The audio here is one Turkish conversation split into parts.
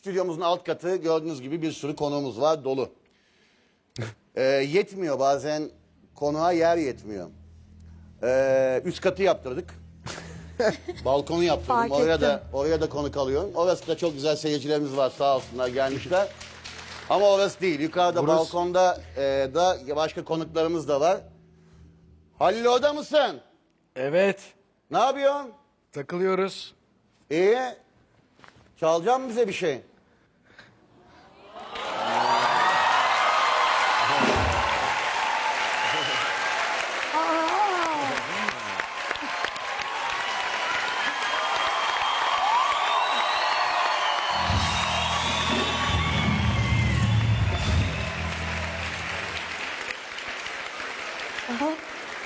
Stüdyomuzun alt katı gördüğünüz gibi bir sürü konuğumuz var dolu. Ee, yetmiyor bazen konuğa yer yetmiyor. Ee, üst katı yaptırdık. Balkonu yaptırdım. Fark oraya ettim. da oraya da konuk alıyorum. Orası da çok güzel seyircilerimiz var sağ olsunlar gelmişler. Ama orası değil. Yukarıda Burası- balkonda e, da başka konuklarımız da var. Halil orada mısın? Evet. Ne yapıyorsun? Takılıyoruz. İyi. Çalacağım bize bir şey.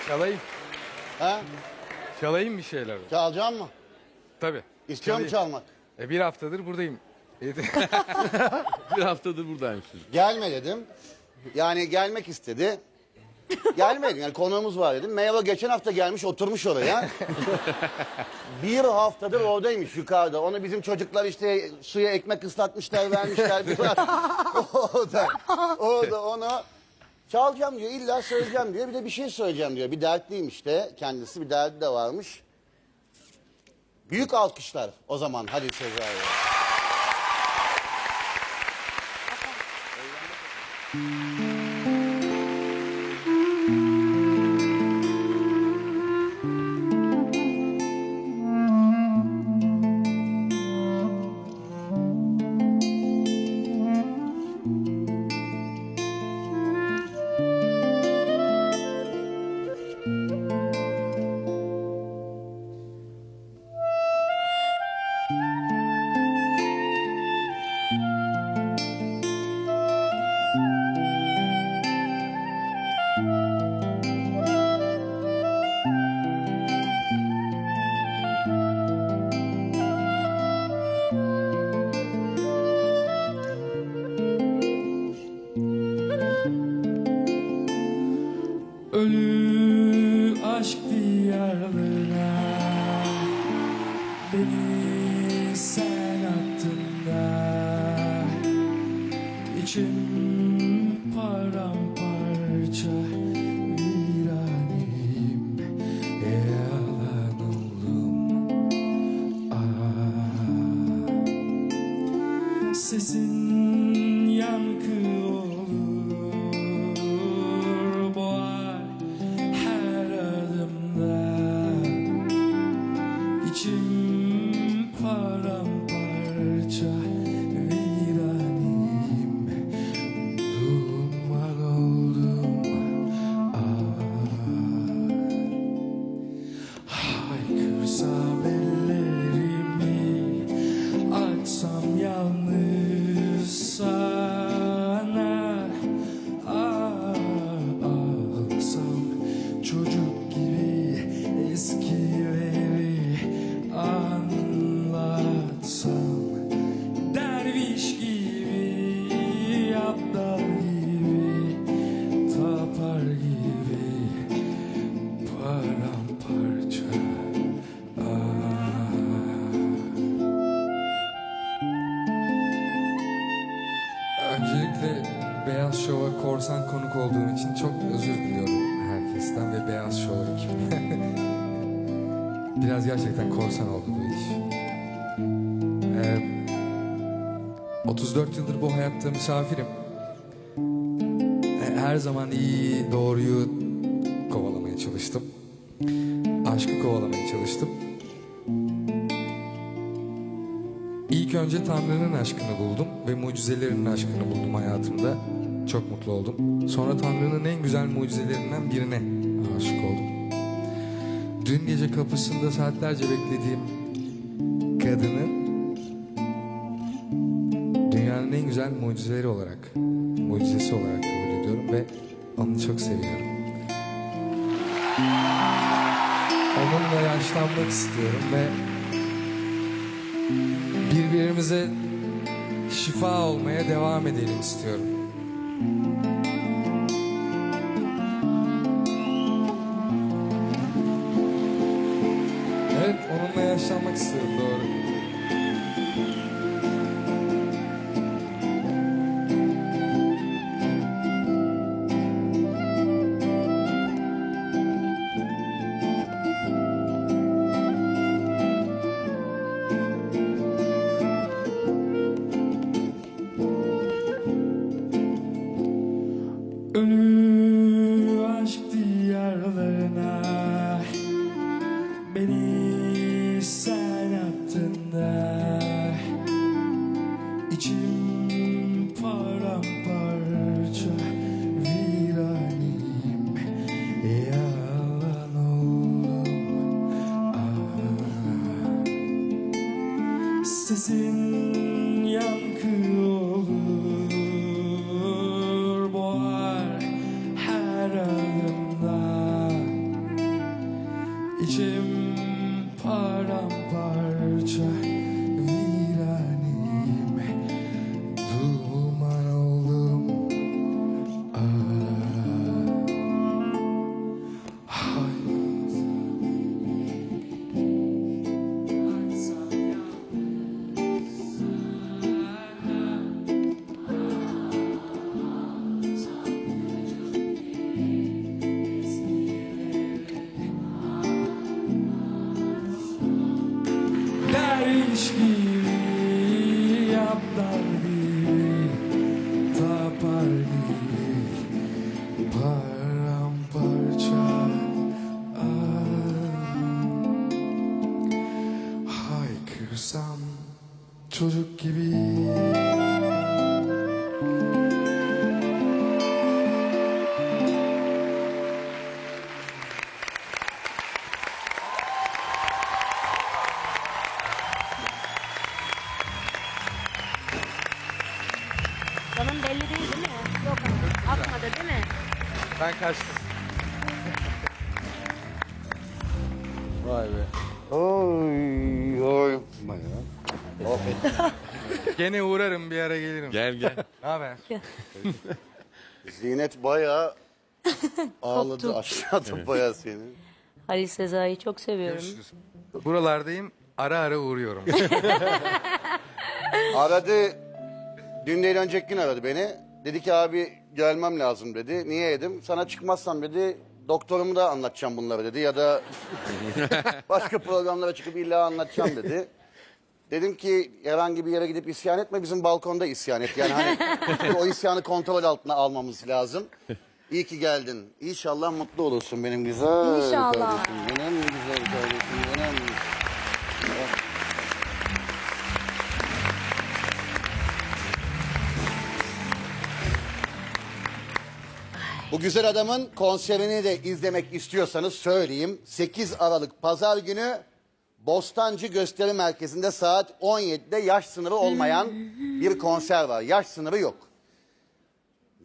Çalayım. Ha? Çalayım bir şeyler. Çalacağım mı? Tabii. İstiyor mu Çalayım. çalmak? E, bir haftadır buradayım. Bir haftadır buradayım çocuk. Gelme dedim. Yani gelmek istedi. Gelmedi. Yani konuğumuz var dedim. Merhaba geçen hafta gelmiş oturmuş oraya. bir haftadır oradaymış yukarıda. Onu bizim çocuklar işte suya ekmek ıslatmışlar vermişler. orada, orada onu çalacağım diyor. illa söyleyeceğim diyor. Bir de bir şey söyleyeceğim diyor. Bir dertliymiş de kendisi bir derdi de varmış. Büyük alkışlar o zaman. Hadi Sezai. Ölü İçim paramparça Viraneyim Yalan oldum ah. Sesin yankı Şov'a korsan konuk olduğum için çok özür diliyorum herkesten ve Beyaz Şov ekibine. Biraz gerçekten korsan oldu bu iş. Ee, 34 yıldır bu hayatta misafirim. Ee, Her zaman iyi, doğruyu kovalamaya çalıştım. Aşkı kovalamaya çalıştım. İlk önce Tanrı'nın aşkını buldum ve mucizelerinin aşkını buldum hayatımda. Çok mutlu oldum. Sonra Tanrı'nın en güzel mucizelerinden birine aşık oldum. Dün gece kapısında saatlerce beklediğim kadını dünyanın en güzel mucizeleri olarak, mucizesi olarak kabul ediyorum ve onu çok seviyorum. Onunla yaşlanmak istiyorum ve birbirimize şifa olmaya devam edelim istiyorum. Gibi Yaplar gibi Tapar gibi Paramparça ah. Haykırsam Çocuk gibi belli değil değil mi? Yok ama. Akmadı değil mi? Ben kaçtım. Vay be. Oy oy. Gene uğrarım bir ara gelirim. Gel gel. Ne haber? Zinet bayağı ağladı aşağıda bayağı seni. Halil Sezai'yi çok seviyorum. Görüşürüz. Buralardayım. Ara ara uğruyorum. Aradı. Dün değil önceki gün aradı beni. Dedi ki abi gelmem lazım dedi. Niye dedim? Sana çıkmazsam dedi doktorumu da anlatacağım bunları dedi. Ya da başka programlara çıkıp illa anlatacağım dedi. Dedim ki herhangi bir yere gidip isyan etme bizim balkonda isyan et. Yani hani o isyanı kontrol altına almamız lazım. İyi ki geldin. İnşallah mutlu olursun benim güzel İnşallah. kardeşim. Benim güzel kardeşim. Bu güzel adamın konserini de izlemek istiyorsanız söyleyeyim. 8 Aralık Pazar günü Bostancı Gösteri Merkezi'nde saat 17'de yaş sınırı olmayan bir konser var. Yaş sınırı yok.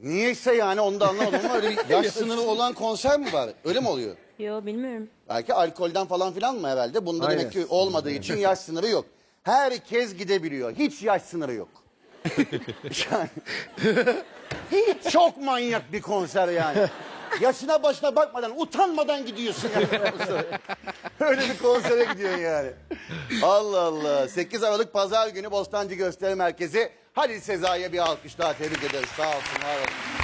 Niyeyse yani onu da anlamadım ama öyle bir yaş sınırı olan konser mi var? Öyle mi oluyor? Yo bilmiyorum. Belki alkolden falan filan mı herhalde? Bunda Aynen. demek ki olmadığı için yaş sınırı yok. Herkes gidebiliyor. Hiç yaş sınırı yok. yani, çok manyak bir konser yani. Yaşına başına bakmadan, utanmadan gidiyorsun yani. Öyle bir konsere gidiyorsun yani. Allah Allah. 8 Aralık Pazar günü Bostancı Gösteri Merkezi. Hadi Sezai'ye bir alkış daha tebrik ederiz. Sağ olsun, var olsun.